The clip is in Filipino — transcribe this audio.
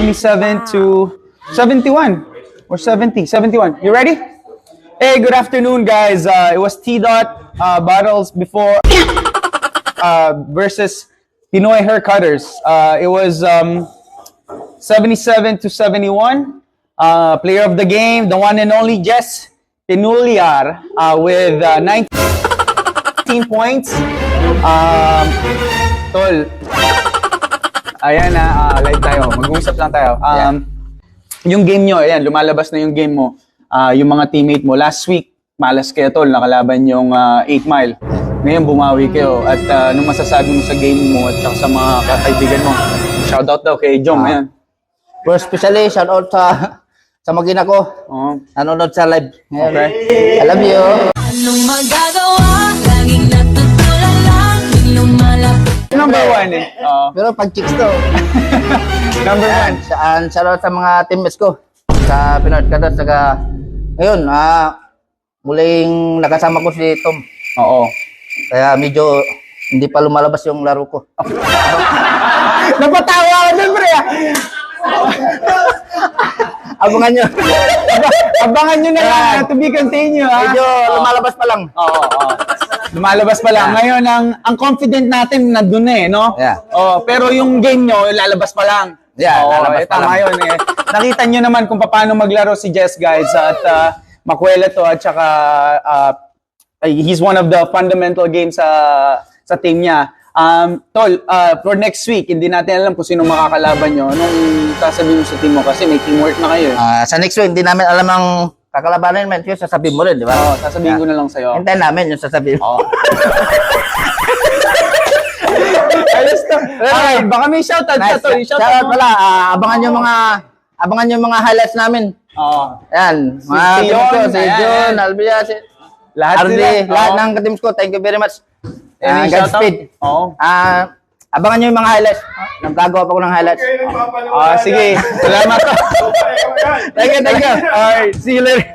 77 to 71 or 70, 71. You ready? Hey, good afternoon, guys. Uh, it was T Dot uh, battles before uh, versus Pinoy Hair Cutters. Uh, it was um, 77 to 71. Uh, player of the game, the one and only Jess Pinuliar uh, with uh, 19 points. Um, tol, ayan na, ah, live tayo. Mag-uusap lang tayo. Um, Yung game nyo, ayan, lumalabas na yung game mo. Ah, yung mga teammate mo. Last week, malas kayo tol, nakalaban yung 8 mile. Ngayon, bumawi kayo. At ah, anong masasabi mo sa game mo at saka sa mga kakaibigan mo? Shoutout daw kay Jom, Ah. ayan. Pero especially, shout out sa sa magina ko. Oo. Nanonood sa live. Ngayon. Okay. I love you. Anong magagawa? Laging lumalapit Number one eh. Oo. Pero pag chicks to, number one. saan shout out sa mga teammates ko. Sa Pinoy Kadot, saka ngayon, ah, muling nakasama ko si Tom. Oo. Kaya medyo hindi pa lumalabas yung laro ko. Napatawa ako dun, pre. ah. Abangan nyo. Abangan nyo na lang to be continue. ah. medyo lumalabas pa lang. Oo, oo. Lumalabas pa lang. Ngayon, ang, ang confident natin na eh, no? Yeah. Oh, pero yung game nyo, lalabas pa lang. Yeah, Oo, lalabas eh, pa tama lang. yun eh. Nakita nyo naman kung paano maglaro si Jess, guys. At uh, Makuela to at saka uh, he's one of the fundamental games sa sa team niya. Um, tol, uh, for next week, hindi natin alam kung sino makakalaban nyo. Anong sasabihin mo sa team mo? Kasi may teamwork na kayo eh. Ah, sa next week, hindi namin alam ang kakalabanan man. Yung sasabihin mo rin, di ba? Oo, sasabihin ko na lang sa'yo. Hintayin namin yung sasabihin mo. Oo. Ayos to. Alright, baka may shoutout Nice. to. Shout Shoutout out mo. pala. Ah, abangan yung mga abangan yung mga highlights namin. Oo. Ayan. Si Mga ko, si. John, Albia, si Lahat sila. lahat ng teams ko. Thank you very much. Shoutout? Godspeed. Oo. Ah, abangan nyo yung mga highlights. Nagkagawa pa ko ng highlights. Ah, sige. Salamat. Thank you, thank you. Alright, see you later.